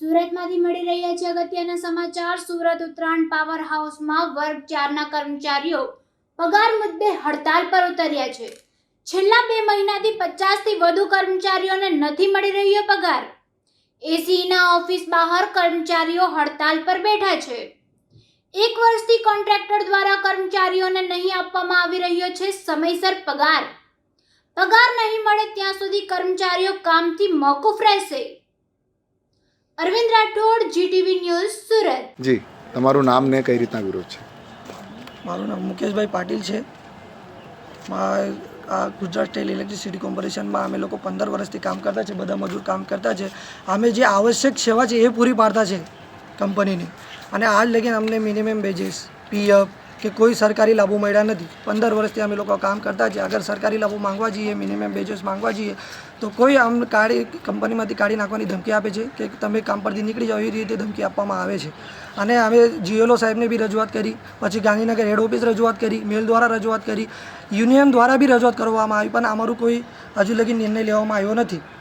સુરતમાંથી મળી રહ્યા છે અગત્યના સમાચાર. સુરત ઉત્તરાયણ પાવર હાઉસમાં વર્ગ ચારના કર્મચારીઓ પગાર મુદ્દે હડતાલ પર ઉતર્યા છે. છેલ્લા બે મહિનાથી પચાસથી વધુ કર્મચારીઓને નથી મળી રહ્યો પગાર. એસીના ઓફિસ બહાર કર્મચારીઓ હડતાલ પર બેઠા છે. એક વર્ષથી કોન્ટ્રાક્ટર દ્વારા કર્મચારીઓને નહીં આપવામાં આવી રહ્યો છે સમયસર પગાર. પગાર નહીં મળે ત્યાં સુધી કર્મચારીઓ કામથી મોકૂફ રહેશે. Arvind Rathod GTV news Surat. જી તમારું નામ ને કઈ રીતના વિરોધ છે? મારું નામ મુકેશભાઈ પાટીલ છે. આ ગુજરાત સ્ટેટ ઇલેક્ટ્રિસિટી કોર્પોરેશનમાં અમે લોકો પંદર વર્ષથી કામ કરતા છે બધા મજૂર કામ કરતા છે. અમે જે આવશ્યક સેવા છે એ પૂરી પાડતા છે કંપનીની. અને આજ લગીને અમને મિનિમમ વેજીસ પીએફ કે કોઈ સરકારી લાભો મળ્યા નથી. પંદર વર્ષથી અમે લોકો કામ કરતા છીએ. અગર સરકારી લાભો માંગવા જઈએ મિનિમમ વેજીસ માંગવા જઈએ, તો કોઈ આમ કાઢી, કંપનીમાંથી કાઢી નાખવાની ધમકી આપે છે કે તમે કામ પરથી નીકળી જાઓ એ રીતે ધમકી આપવામાં આવે છે. અને અમે જીએલઓ સાહેબને બી રજૂઆત કરી, પછી ગાંધીનગર હેડ ઓફિસ રજૂઆત કરી, મેલ દ્વારા રજૂઆત કરી, યુનિયન દ્વારા બી રજૂઆત કરવામાં આવી, પણ અમારું કોઈ હજુ લગી નિર્ણય લેવામાં આવ્યો નથી.